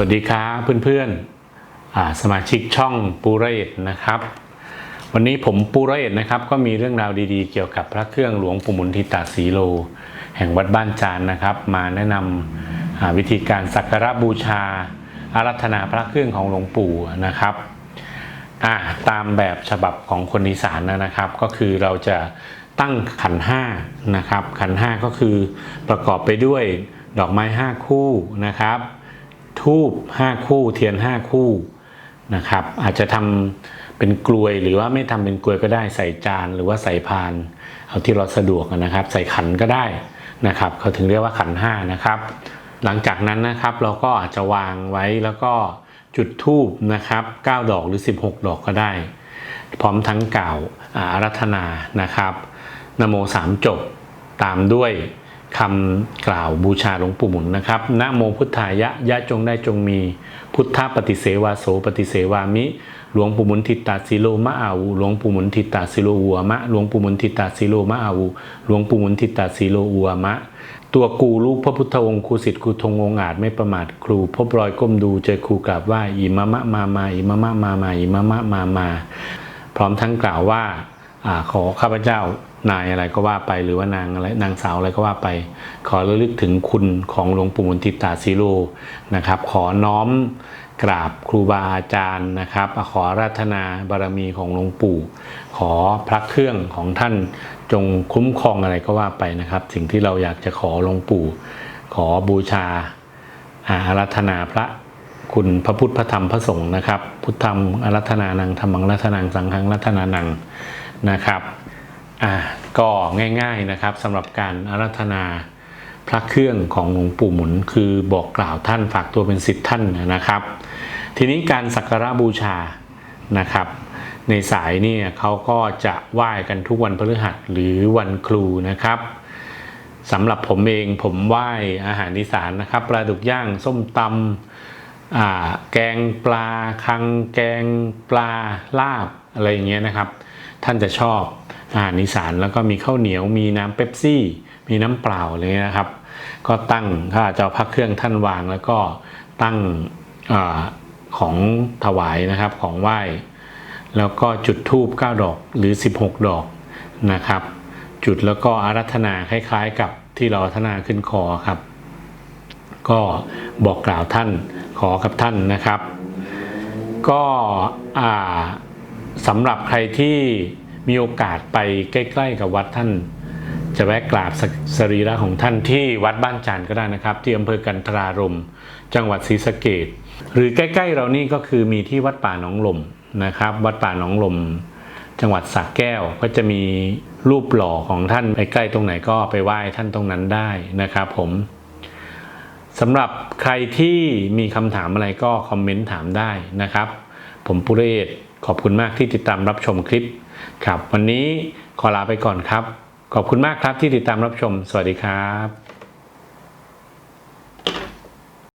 วัสดีครับเพื่อนๆสมาชิกช่องปูเรศนะครับ วันนี้ผมปูเรศนะครับ ก็มีเรื่องราวดีๆ เกี่ยวกับพระเครื่องหลวงปู่มุนทิตาสีโล แห่งวัดบ้านจานนะครับ มาแนะนำอ่าวิธีการสักการะบูชา อารัธนาพระเครื่องของหลวงปู่นะครับตามแบบฉบับของคนอีสานนะครับ ก็คือเราจะตั้งขันห้านะครับ ขันห้าก็คือประกอบไปด้วยดอกไม้ห้าคู่นะครับ ทูบ5คู่เทียน5คู่นะครับ อาจจะทำเป็นกลวยหรือว่าไม่ทำเป็นกลวยก็ได้ใส่จานหรือว่าใส่พาน เอาที่เราสะดวกนะครับ ใส่ขันก็ได้นะครับเขาถึงเรียกว่าขันห้านะครับ หลังจากนั้นนะครับเราก็อาจจะวางไว้แล้วก็จุดทูบนะครับ 9 ดอกหรือ 16 ดอกก็ได้ พร้อมทั้งกล่าวอาอารัธนานะครับนโมสามจบตามด้วย คำกล่าวบูชาหลวงปู่หมุนนะครับนะโมพุทธายะยะจงได้จงมี พุทธปฏิเสวาโสปฏิเสวามิ หลวงปู่หมุนทิตตาสิโลมะอาวูหลวงปู่หมุนทิตตาสิโลอัวมะหลวงปู่หมุนทิตตาสิโลมะอาวูหลวงปู่หมุนทิตตาสิโลอัวมะ ตัวกูลูกพระพุทธองค์ครูสิทธิ์ครูทงองอาจไม่ประมาทครู พบรอยก้มดูเจอครูกราบไหว่าอิมะมะมามาอิมะมะมามาอิมะมะมามา พร้อมทั้งกล่าวว่าขอข้าพเจ้า นายอะไรก็ว่าไปหรือว่านางอะไรนางสาวอะไรก็ว่าไป ขอระลึกถึงคุณของหลวงปู่มุนติตาสีโลนะครับ ขอน้อมกราบครูบาอาจารย์นะครับ ขอราธนาบารมีของหลวงปู่ ขอพระเครื่องของท่านจงคุ้มครองอะไรก็ว่าไปนะครับ สิ่งที่เราอยากจะขอหลวงปู่ ขอบูชาอารัธนาพระคุณพระพุทธพระธรรมพระสงฆ์นะครับ พุทธธรรมอารัธนานังธรรมังรัตนังสังฆังรัตนานังนะครับ อ่าก็ง่ายๆนะครับสำหรับการอารัธนาพระเครื่องของหลวงปู่หมุน คือบอกกล่าวท่านฝากตัวเป็นสิทธิ์ท่านนะครับ ทีนี้การสักการะบูชานะครับ ในสายเนี่ยเขาก็จะไหว้กันทุกวันพฤหัสหรือวันครูนะครับสำหรับผมเองผมไหว้อาหารอีสานนะครับปลาดุกย่างส้มตำแกงปลาคังแกงปลาลาบอะไรอย่างเงี้ยนะครับ ท่านจะชอบ อาหารอีสานแล้วก็มีข้าวเหนียวมีน้ำเป๊ปซี่ มีน้ำเปล่าเลยนะครับ ก็ตั้งถ้าจะเอาพักเครื่องท่านวางแล้วก็ตั้งอของถวายนะครับของไหว้ แล้วก็จุดธูป9ดอกหรือ 16 ดอกนะครับ จุดแล้วก็อารัธนาคล้ายๆ กับที่เราอารัธนาขึ้นคอครับ ก็บอกกล่าวท่านขอกับท่านนะครับ ก็สำหรับใครที่ มีโอกาสไปใกล้ ๆ กับวัดท่าน จะแวะกราบสสรีระของท่านที่วัดบ้านจานก็ได้นะครับ ที่อำเภอกันทรารม จังหวัดศรีสะเกดหรือใกล้ ๆ เรานี่ก็คือมีที่วัดป่าหนองลมนะครับ วัดป่าหนองลม จังหวัดสระแก้วก็จะมีรูปหล่อของท่านไปใกล้ตรงไหนก็ไปไหว้ท่านตรงนั้นได้นะครับผมสำหรับใครที่มีคำถามอะไรก็คอมเมนต์ถามได้นะครับ ผมปุเรศขอบคุณมากที่ติดตามรับชมคลิป ครับ วันนี้ขอลาไปก่อนครับ ขอบคุณมากครับที่ติดตามรับชม สวัสดีครับ